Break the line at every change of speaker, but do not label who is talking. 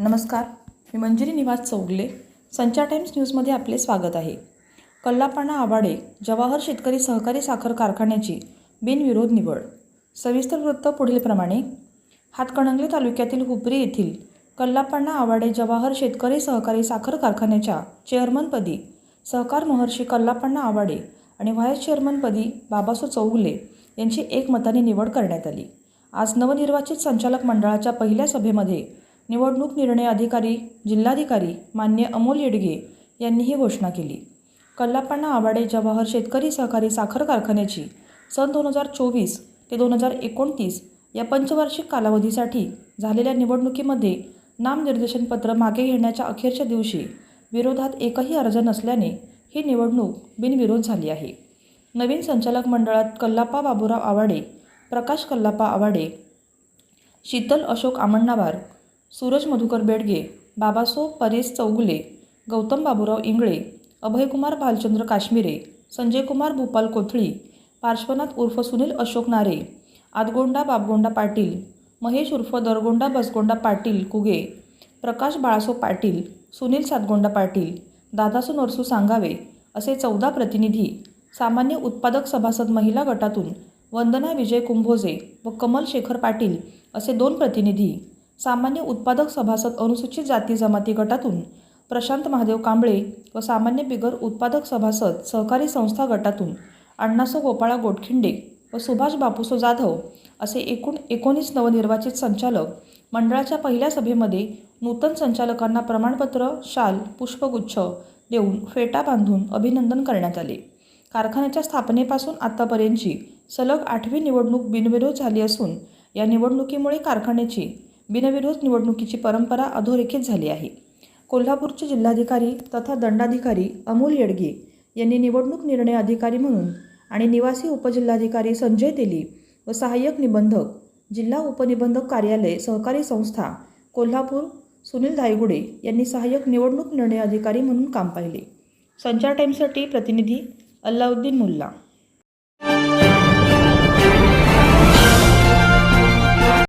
नमस्कार मी मंजिरी निवास चौगले संचार टाइम्स न्यूजमध्ये आपले स्वागत आहे. कल्लापाणा आवाडे जवाहर शेतकरी सहकारी साखर कारखान्याची बिनविरोध निवड. सविस्तर वृत्त पुढीलप्रमाणे हातकणंगले तालुक्यातील हुपरी येथील कल्लापाणा आवाडे जवाहर शेतकरी सहकारी साखर कारखान्याच्या चेअरमनपदी सहकार महर्षी कल्लापाण्णा आवाडे आणि व्हाईस चेअरमनपदी बाबासो चौगुले यांची एकमताने निवड करण्यात आली. आज नवनिर्वाचित संचालक मंडळाच्या पहिल्या सभेमध्ये निवडणूक निर्णय अधिकारी जिल्हाधिकारी मान्य अमोल येडगे यांनी ही घोषणा केली. कल्लापण्णा आवाडे जवाहर शेतकरी सहकारी साखर कारखान्याची सन दोन हजार चोवीस ते दोन हजार एकोणतीस या पंचवार्षिक कालावधीसाठी झालेल्या निवडणुकीमध्ये नामनिर्देशनपत्र मागे घेण्याच्या अखेरच्या दिवशी विरोधात एकही अर्ज नसल्याने ही निवडणूक बिनविरोध झाली आहे. नवीन संचालक मंडळात कल्लापा बाबुराव आवाडे प्रकाश कल्लापा आवाडे शीतल अशोक आमण्णावार सूरज मधुकर बेडगे बाबासो परेश चौगुले गौतम बाबूराव इंगळे अभयकुमार भालचंद्र काश्मीरे संजयकुमार भूपाल कोथळी पार्श्वनाथ उर्फ सुनील अशोक नारे आदगोंडा बाबगोंडा पाटील महेश उर्फ दरगोंडा बसगोंडा पाटील कुगे प्रकाश बाळासो पाटील सुनील सातगोंडा पाटील दादासो नरसू सांगावे असे चौदा प्रतिनिधी सामान्य उत्पादक सभासद महिला गटातून वंदना विजय कुंभोजे व कमल शेखर पाटील असे दोन प्रतिनिधी. सामान्य उत्पादक सभासद अनुसूचित जाती जमाती गटातून प्रशांत महादेव कांबळे व सामान्य बिगर उत्पादक सभासद सहकारी संस्था गटातून अण्णासो गोपाळा गोटखिंडे व सुभाष बापूसो जाधव असे एकूण एकोणीस नवनिर्वाचित संचालक मंडळाच्या पहिल्या सभेमध्ये नूतन संचालकांना प्रमाणपत्र शाल पुष्पगुच्छ देऊन फेटा बांधून अभिनंदन करण्यात आले. कारखान्याच्या स्थापनेपासून आत्तापर्यंतची सलग आठवी निवडणूक बिनविरोध झाली असून या निवडणुकीमुळे कारखान्याची बिनविरोध निवडणुकीची परंपरा अधोरेखित झाली आहे. कोल्हापूरचे जिल्हाधिकारी तथा दंडाधिकारी अमोल येडगे यांनी निवडणूक निर्णय अधिकारी म्हणून आणि निवासी उपजिल्हाधिकारी संजय तेली व सहाय्यक निबंधक जिल्हा उपनिबंधक कार्यालय सहकारी संस्था कोल्हापूर सुनील धायगुडे यांनी सहाय्यक निवडणूक निर्णय अधिकारी म्हणून काम पाहिले. संचार टाईमसाठी प्रतिनिधी अल्लाउद्दीन मुल्ला